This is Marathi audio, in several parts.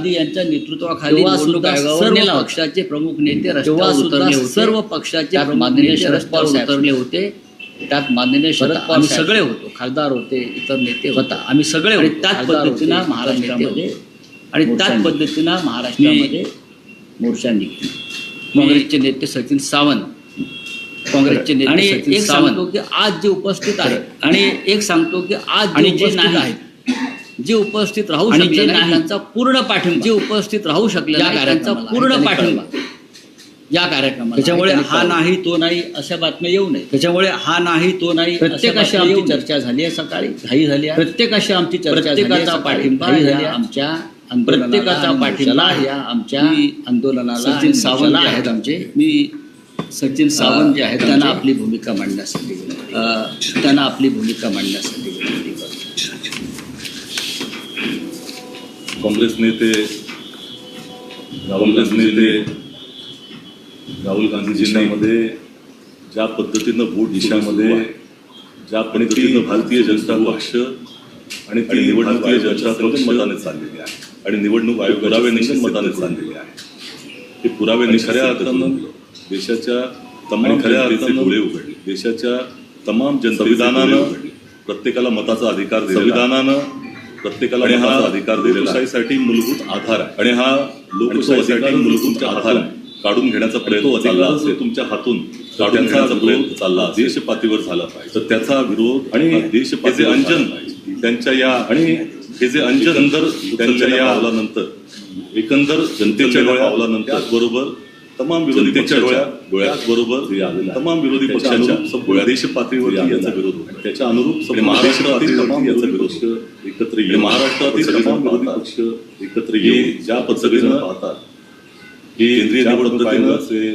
गांधी यांच्या नेतृत्वाखाली सर्व. पक्षाचे प्रमुख नेते रस्त्यावर सर्व पक्षाचे माननीय शरद पवार उतरले होते त्यात माननीय शरद. पवार सगळे होतो खासदार होते इतर नेते होता आम्ही सगळे. त्याच पद्धतीनं महाराष्ट्रामध्ये आणि त्याच पद्धतीनं महाराष्ट्रामध्ये मोर्चा निघली काँग्रेसचे नेते सचिन सावंत काँग्रेसचे नेते आणि एक सांगतो की आज जे उपस्थित आहेत आणि एक सांगतो की आज जे आणि जे उपस्थित नाही आहेत जे उपस्थित राहू शकले नाही त्यांचा पूर्ण पाठिंबा. जे उपस्थित राहू शकले नाही त्यांचा पूर्ण पाठिंबा. या कार्यक्रमाला त्याच्यामुळे हा नाही तो नाही अशा बातम्या येऊ नये. त्याच्यामुळे हा नाही तो नाही प्रत्येकाशी आमची. चर्चा झाली आहे सकाळी. घाई झाली आहे. प्रत्येकाशी आमची चर्चा. प्रत्येकाचा पाठिंबा. आमच्या प्रत्येकाचा पाठिंबा या आमच्या आंदोलनाला सचिन सावंत. आहेत आमचे. मी सचिन सावंत जे आहेत त्यांना आपली भूमिका मांडण्यासाठी त्यांना आपली भूमिका मांडण्यासाठी विनंती करतो काँग्रेस नेते काँग्रेस नेते राहुल गांधीजींमध्ये ज्या पद्धतीनं वोट दिशामध्ये ज्या पद्धतीनं भारतीय जनता पक्ष आणि ती निवडणूक जनता पक्ष मताने चाललेली आहे. आणि निवडणूक आयोग पुरावे निश्चित मताने चाललेली आहे. हे पुरावे खऱ्या अर्थानं देशाच्या तमाम खऱ्या अर्थाने डोळे उघडले. देशाच्या तमाम जन संविधानानं प्रत्येकाला मताचा अधिकार संविधानानं प्रत्येकाला मताचा अधिकार लोकशाहीसाठी मूलभूत आधार आहे. आणि हा लोकशाहीसाठी मूलभूत आधार काढून घेण्याचा प्रयत्न चालला असेल. तुमच्या हातून काढून घेण्याचा प्रयत्न चालला देश पातळीवर झाला पाहिजे. तर त्याचा विरोध आणि देश अंजन त्यांच्या या आणि हे जे अंजन अंदर त्यांच्या या पावलानंतर एकंदर जनतेच्या डोळ्या पावलानंतर त्याचबरोबर तमाम विरोधी बरोबर तमाम विरोधी पक्षांच्या देश पातळीवर याचा विरोध होता त्याच्या अनुरूप महाराष्ट्रातील तमाम याचा विरोध एकत्र येईल महाराष्ट्रातील तमाम विरोधी पक्ष एकत्र येईल ज्या पद्धतीनं पाहतात. हे केंद्रीय निवडणूक आयोगाचे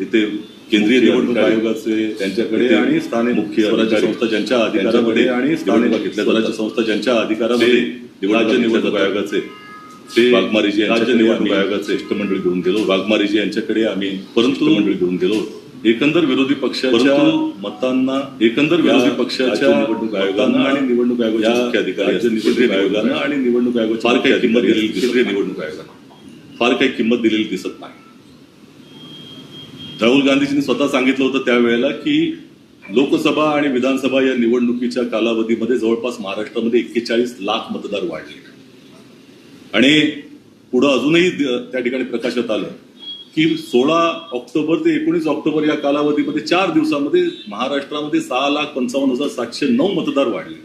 इथे केंद्रीय निवडणूक आयोगाचे त्यांच्याकडे आणि स्थानिक मुख्य स्वराज्य संस्था ज्यांच्या अधिकारामध्ये आणि स्थानिक स्वराज्य संस्था ज्यांच्या अधिकारामध्ये राज्य निवडणूक आयोगाचे ते वाघमारीजी राज्य निवडणूक आयोगाचे. शिष्टमंडळ घेऊन गेलो. वाघमारीजी यांच्याकडे आम्ही परंतु मंडळी घेऊन गेलो. एकंदर विरोधी पक्षाच्या मतांना एकंदर विरोधी पक्षाच्या निवडणूक आयोगानं आणि निवडणूक आयोगाच्या मुख्य अधिकारी राज्य निवडणूक आयोगानं आणि निवडणूक आयोगाच्या फार काही किंमत दिलेली केंद्रीय निवडणूक आयोगानं फार काही किंमत दिलेली दिसत नाही. राहुल गांधीजींनी स्वतः सांगितलं होतं त्यावेळेला की लोकसभा आणि विधानसभा या निवडणुकीच्या कालावधीमध्ये जवळपास महाराष्ट्रामध्ये एक्केचाळीस लाख मतदार वाढले. आणि पुढं अजूनही त्या ठिकाणी प्रकाशात आलं की सोळा ऑक्टोबर ते एकोणीस ऑक्टोबर या कालावधीमध्ये चार दिवसामध्ये महाराष्ट्रामध्ये सहा लाख पंचावन्न हजार सातशे नऊ मतदार वाढले.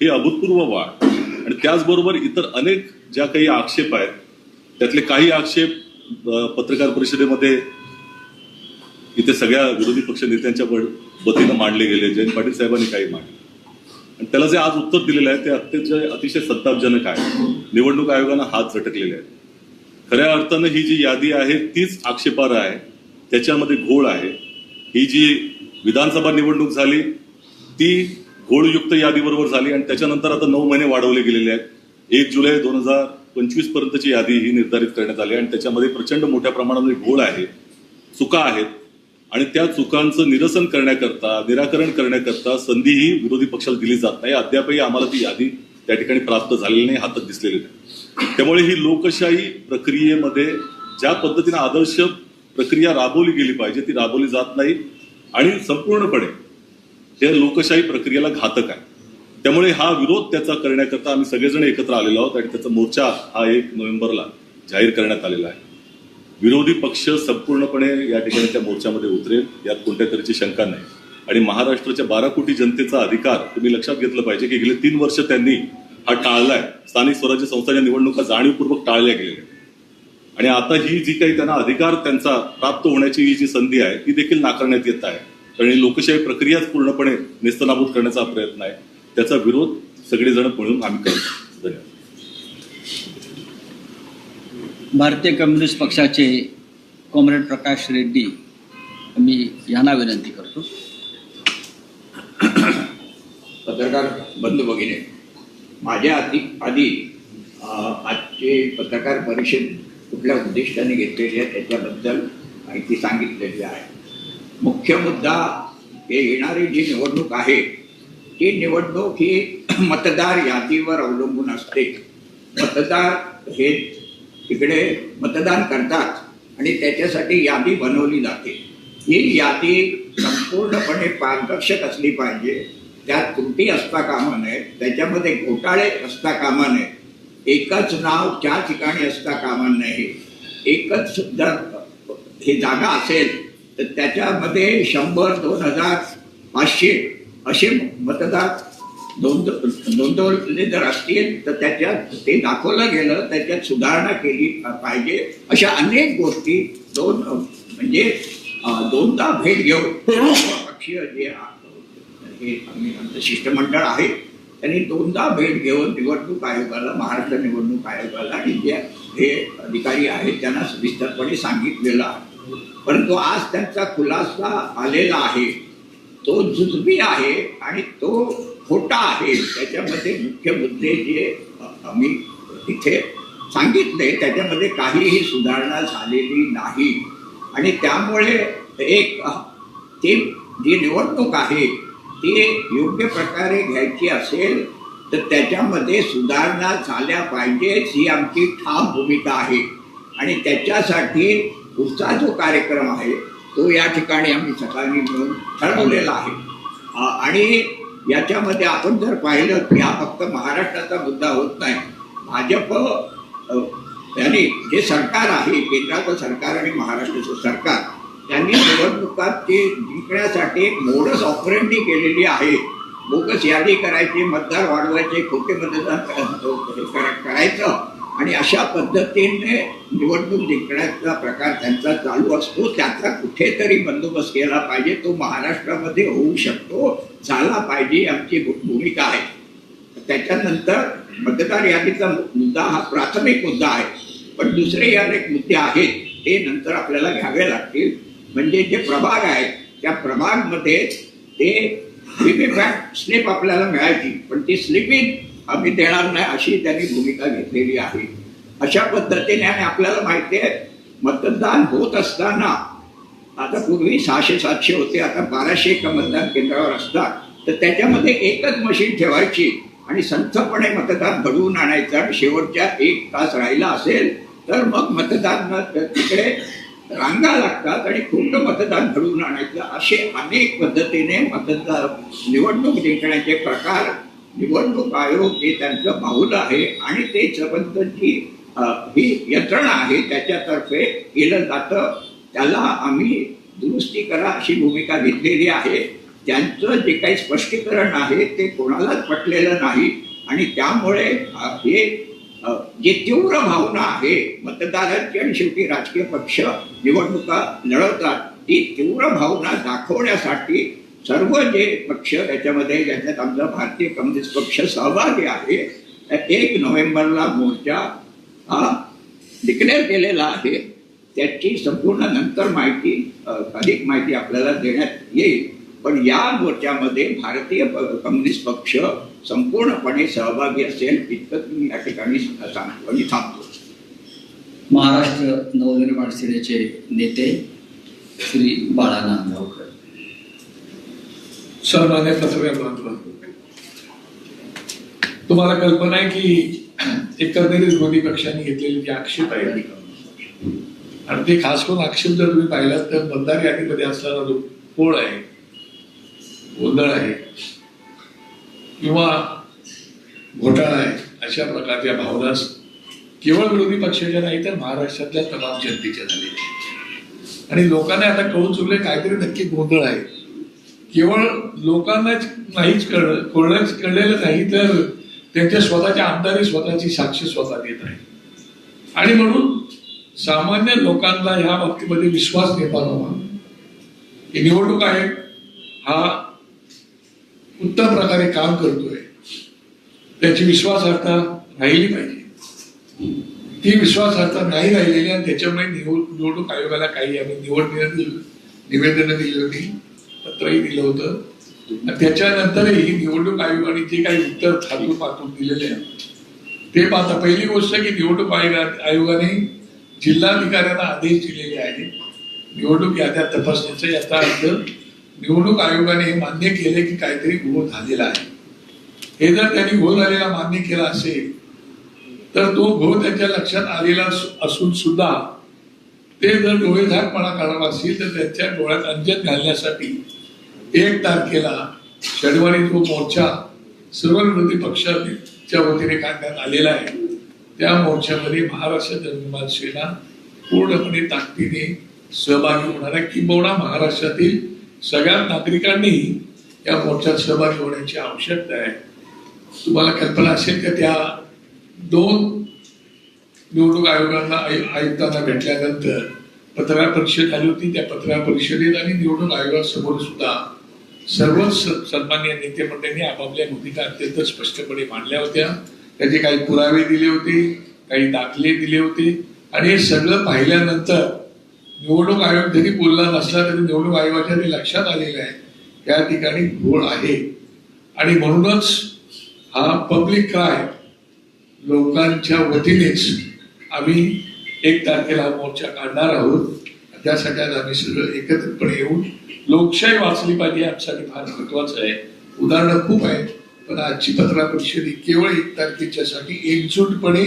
हे अभूतपूर्व वाढ. आणि त्याचबरोबर इतर अनेक ज्या काही आक्षेप आहेत त्यातले काही आक्षेप पत्रकार परिषदेमध्ये इथे सगळ्या विरोधी पक्ष नेत्यांच्या वतीनं मांडले गेले. जयंत पाटील साहेबांनी काही मांडले. आणि त्याला जे आज उत्तर दिलेलं आहे ते अत्यंत अतिशय संतापजनक आहे. निवडणूक आयोगानं हात झटकलेले आहेत. खऱ्या अर्थानं ही जी यादी आहे तीच आक्षेपार्ह आहे. त्याच्यामध्ये घोळ आहे. ही जी विधानसभा निवडणूक झाली ती घोळयुक्त यादीबरोबर झाली आणि त्याच्यानंतर आता नऊ महिने वाढवले गेलेले आहेत. एक जुलै दोन हजार पंचवीस पर्यंतची यादी ही निर्धारित करण्यात आली आणि त्याच्यामध्ये प्रचंड मोठ्या प्रमाणामध्ये घोळ आहे चुका आहेत. आणि त्या चुकांचं निरसन करण्याकरता निराकरण करण्याकरता संधी ही विरोधी पक्षाला दिली जात नाही. अद्यापही आम्हाला ती यादी त्या ठिकाणी प्राप्त झालेली नाही हातात दिसलेली नाही. त्यामुळे ही लोकशाही प्रक्रियेमध्ये ज्या पद्धतीने आदर्श प्रक्रिया राबवली गेली पाहिजे ती राबवली जात नाही. आणि संपूर्णपणे हे लोकशाही प्रक्रियेला घातक आहे. त्यामुळे हा विरोध त्याचा करण्याकरता आम्ही सगळेजण एकत्र आलेलो आहोत आणि त्याचा मोर्चा हा एक नोव्हेंबरला जाहीर करण्यात आलेला आहे. विरोधी पक्ष संपूर्णपणे या ठिकाणी त्या मोर्चामध्ये उतरेल यात कोणत्या तऱ्हेची शंका नाही. आणि महाराष्ट्राच्या बारा कोटी जनतेचा अधिकार तुम्ही लक्षात घेतलं पाहिजे की गेले तीन वर्ष त्यांनी हा टाळलाय. स्थानिक स्वराज्य संस्थांच्या निवडणुका जाणीवपूर्वक टाळल्या गेलेल्या आणि आता ही जी काही त्यांना अधिकार त्यांचा प्राप्त होण्याची ही जी संधी आहे ती देखील नाकारण्यात येत आहे. कारण ही लोकशाही प्रक्रियाच पूर्णपणे नेस्तनाबूत करण्याचा प्रयत्न आहे. त्याचा विरोध सगळेजण मिळून आम्ही करतो. धन्यवाद. भारतीय कम्युनिस्ट पक्षाचे कॉम्रेड प्रकाश रेड्डी मी यांना विनंती करतो. पत्रकार बंधू भगिने माझ्या आधी आधी आजचे पत्रकार परिषद कुठल्या उद्दिष्टाने घेतलेली आहे त्याच्याबद्दल माहिती सांगितलेली आहे. मुख्य मुद्दा हे येणारी जी निवडणूक आहे ती निवडणूक ही मतदार यादीवर अवलंबून असते. मतदार हे तिकडे मतदान करतात आणि त्याच्यासाठी यादी बनवली जाते. ही यादी संपूर्णपणे पारदर्शक असली पाहिजे. त्यात त्रुटी असता कामा नये. त्याच्यामध्ये घोटाळे असता कामा नये. एकच नाव त्या ठिकाणी असता कामा नये. एकच जर ही जागा असेल तर त्याच्यामध्ये शंभर दोन हजार पाचशे असे मतदार नोंद नोंदवले जर असतील तर त्याच्यात ते दाखवलं गेलं त्याच्यात सुधारणा केली पाहिजे अशा अनेक गोष्टी दोन म्हणजे दोनदा भेट घेऊन पक्षीय जे हे आमचं शिष्टमंडळ आहे त्यांनी दोनदा भेट घेऊन निवडणूक आयोगाला महाराष्ट्र निवडणूक आयोगाला आणि जे हे अधिकारी आहेत त्यांना सविस्तरपणे सांगितलेलं आहे. परंतु आज त्यांचा खुलासा आलेला आहे. तो जुजबी आहे आणि तो खोटा आहे. त्याच्यामध्ये मुख्य मुद्दे जे आम्ही तिथे सांगितले त्याच्यामध्ये काहीही सुधारणा झालेली नाही. आणि त्यामुळे एक ती जी निवडणूक आहे ती योग्य प्रकारे घ्यायची असेल तर त्याच्यामध्ये सुधारणा झाल्या पाहिजेच ही आमची ठाम भूमिका आहे. आणि त्याच्यासाठी पुढचा जो कार्यक्रम आहे तो या ठिकाणी आम्ही सकाळी मिळून ठरवलेला आहे. आणि याच्यामध्ये आपण जर पाहिलं की हा फक्त महाराष्ट्राचा मुद्दा होत नाही. भाजप अ, यांनी जे सरकार आहे केंद्राचं सरकार आणि महाराष्ट्राचं सरकार त्यांनी निवडणुकात ते जिंकण्यासाठी एक मोडस ऑपरेंडी केलेली आहे. बोगस यादी करायची मतदार वाढवायचे खोटे मतदान करायचं. आणि अशा पद्धतीने निवडणूक जिंकण्याचा प्रकार त्यांचा चालू असतो. त्याचा कुठेतरी बंदोबस्त केला पाहिजे. तो महाराष्ट्रामध्ये होऊ शकतो झाला पाहिजे आमची भू- भूमिका आहे. त्याच्यानंतर मतदार यादीचा मुद्दा हा प्राथमिक मुद्दा आहे. पण दुसरे अनेक मुद्दे आहेत ते नंतर आपल्याला घ्यावे लागतील. म्हणजे जे प्रभाग आहेत त्या प्रभागमध्ये ते व्हीव्हीपॅट स्लिप आपल्याला मिळायची. पण ती स्लिपिंग आम्ही देणार नाही अशी त्यांनी भूमिका घेतलेली आहे. अशा पद्धतीने आणि आपल्याला माहिती आहे मतदान होत असताना आता पूर्वी सहाशे सातशे होते आता बाराशे एका मतदान केंद्रावर असतात. तर त्याच्यामध्ये एकच मशीन ठेवायची आणि संथपणे मतदान घडवून आणायचं आणि शेवटच्या एक तास राहिला असेल तर मग मतदान तिकडे रांगा लागतात आणि खोटं मतदान घडवून आणायचं. असे अनेक पद्धतीने मतदार निवडणूक जिंकण्याचे प्रकार निवडणूक आयोग हे त्यांचं बाहुलं आहे आणि ते संबंध जी ही यंत्रणा आहे त्याच्यातर्फे केलं जातं. त्याला आम्ही दुरुस्ती करा अशी भूमिका घेतलेली आहे. त्यांचं जे काही स्पष्टीकरण आहे ते कोणालाच पटलेलं नाही आणि त्यामुळे हे जे तीव्र भावना आहे मतदारांची आणि शेवटी राजकीय पक्ष निवडणुका लढवतात ती तीव्र भावना दाखवण्यासाठी सर्व जे पक्ष याच्यामध्ये ज्याच्यात आमचा भारतीय कम्युनिस्ट पक्ष सहभागी आहे एक नोव्हेंबरला मोर्चा हा डिक्लेअर केलेला आहे. त्याची संपूर्ण नंतर माहिती अधिक माहिती आपल्याला देण्यात येईल. पण या मोर्चामध्ये भारतीय कम्युनिस्ट पक्ष संपूर्णपणे सहभागी असेल इतकं मी या ठिकाणी सांगतो आणि थांबतो. महाराष्ट्र नवनिर्माण सेनेचे नेते श्री बाळा नांदगावकर सन्मान्य पत्रकार बांधव तुम्हाला कल्पना आहे की एकंदरीत विरोधी पक्षांनी घेतलेले जे आक्षेप आहेत. आणि ते खास करून आक्षेप जर तुम्ही पाहिलात तर मतदार यादीमध्ये असणारा जो पोळ आहे गोंधळ आहे किंवा घोटाळा आहे अशा प्रकारच्या भावना केवळ विरोधी पक्षाच्या नाही तर महाराष्ट्रातल्या तमाम जनतेच्या झालेल्या आणि लोकांना आता कळून चुकले काहीतरी नक्की गोंधळ आहे. केवळ लोकांनाच नाहीच कळलं कोणाच कळलेलं नाही तर त्यांच्या स्वतःच्या आमदारी स्वतःची साक्ष स्वतः देत आहे. आणि म्हणून सामान्य लोकांना ह्या बाबतीमध्ये विश्वास निर्माण व्हावा ही निवडणूक आहे. हा उत्तम प्रकारे काम करतोय. त्याची विश्वासार्हता राहिली पाहिजे. ती विश्वासार्हता नाही राहिलेली आणि त्याच्यामुळे निवड निवडणूक आयोगाला काही आम्ही निवड निवेदन दिली होती. पत्रही दिलं होतं. त्याच्यानंतरही निवडणूक आयोगाने जे काही उत्तर थातून पाठवून दिलेले आहे ते पाहता पहिली गोष्ट की निवडणूक आयोगा आयोगाने जिल्हाधिकाऱ्यांना आदेश दिलेले आहेत. निवडणूक याद्या तपासण्याचा याचा अर्थ निवडणूक आयोगाने हे मान्य केले की काहीतरी घोळ झालेला आहे. हे जर त्यांनी घोळ झालेला मान्य केला असेल तर तो घोळ त्यांच्या लक्षात आलेला असून सुद्धा ते जर डोळेधारपणा करणार असतील तर त्यांच्या डोळ्यात अंजन घालण्यासाठी एक तारखेला शनिवारी तो मोर्चा सर्व विरोधी पक्षाच्या वतीने काढण्यात आलेला आहे. त्या मोर्चामध्ये महाराष्ट्र जनविमान सेना पूर्णपणे ताकदीने सहभागी होणार आहे. किंबहुना महाराष्ट्रातील सगळ्या नागरिकांनी या मोर्चात सहभागी होण्याची आवश्यकता आहे. तुम्हाला कल्पना असेल का त्या दोन निवडणूक आयोगांना आयु- आयुक्तांना भेटल्यानंतर पत्रकार परिषद झाली होती. त्या पत्रकार परिषदेत आणि निवडणूक आयोगासमोर सुद्धा सर्वच स- सन्मान्य नेते मंडळींनी आपापल्या भूमिका अत्यंत स्पष्टपणे मांडल्या होत्या. त्याचे काही पुरावे दिले होते काही दाखले दिले होते. आणि हे सगळं पाहिल्यानंतर निवडणूक आयोग जरी बोलला नसला तरी निवडणूक आयोगाच्या ते लक्षात आलेलं आहे. त्या ठिकाणी घोळ आहे. आणि म्हणूनच हा पब्लिक क्राय लोकांच्या वतीनेच आम्ही एक तारखेला मोर्चा काढणार आहोत. त्यासाठी आज आम्ही सगळं एकत्रितपणे येऊन लोकशाही वाचली पाहिजे आमच्यासाठी फार महत्वाचं आहे. उदाहरणं खूप आहेत पण आजची पत्रा परिषद ही केवळ एक तारखेच्यासाठी एकजूटपणे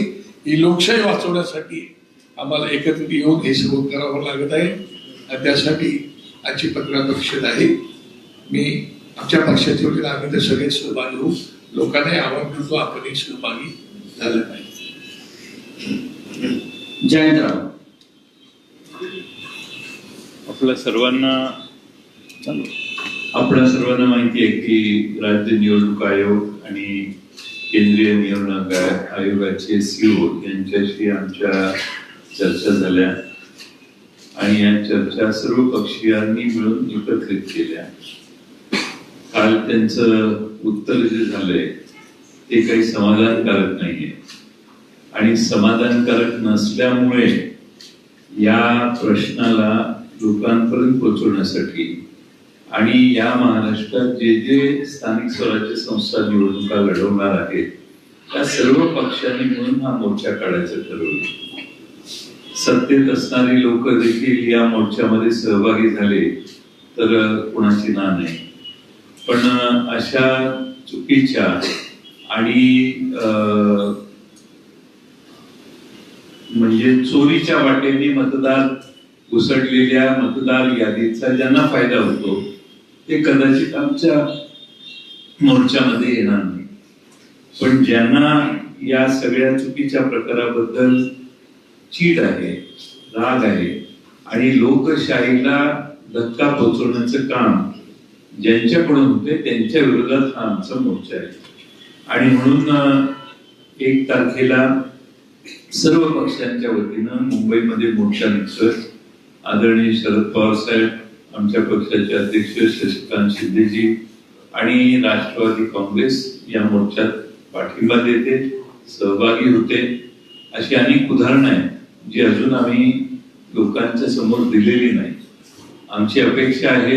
ही लोकशाही वाचवण्यासाठी आम्हाला एकत्रित येऊन हे सर्व करावं लागत आहे. आणि त्यासाठी आजची पत्रा परिषद आहे. मी आमच्या पक्षाच्या वतीने आम्ही तर सगळे सहभागी होऊ लोकांनाही आवाहन करतो आपणही सहभागी झालं पाहिजे. जयंतराव. आपल्या सर्वांना चालू आपल्या सर्वांना माहिती आहे की राज्य निवडणूक आयोग आणि केंद्रीय निवडणूक आय- आयोगाचे सीओ यांच्याशी आमच्या चर्चा झाल्या. आणि या चर्चा सर्व पक्षीयांनी मिळून एकत्रित केल्या. काल त्यांचं उत्तर जे झालंय ते काही समाधानकारक नाहीये. आणि समाधानकारक नसल्यामुळे या प्रश्नाला लोकांपर्यंत पोहोचवण्यासाठी आणि या महाराष्ट्रात जे जे स्थानिक स्वराज्य संस्था निवडणुका लढवणार आहेत त्या सर्व पक्षांनी म्हणून हा मोर्चा काढायचं ठरवलं. सत्तेत असणारी लोक देखील या मोर्चामध्ये सहभागी झाले तर कुणाची ना नाही. पण अशा चुकीच्या आणि अं, म्हणजे चोरीच्या वाटेने मतदार घुसडलेल्या मतदार यादीचा ज्यांना फायदा होतो ते कदाचित आमच्या मोर्चामध्ये येणार नाही. पण ज्यांना या सगळ्या चुकीच्या प्रकाराबद्दल चीड आहे राग आहे आणि लोकशाहीला धक्का पोचवण्याचं काम ज्यांच्याकडून होते त्यांच्या विरोधात हा आमचा मोर्चा आहे. आणि म्हणून एक तारखेला सर्व पक्षांच्या वतीनं मुंबईमध्ये मोर्चा निघतोय. आदरणीय शरद पवार साहेब आमच्या पक्षाचे अध्यक्ष शशिकांत शिंदेजी आणि राष्ट्रवादी काँग्रेस या मोर्चात पाठिंबा देते सहभागी होते. अशी अनेक उदाहरणं आहेत जी अजून आम्ही लोकांच्या समोर दिलेली नाही आमची अपेक्षा आहे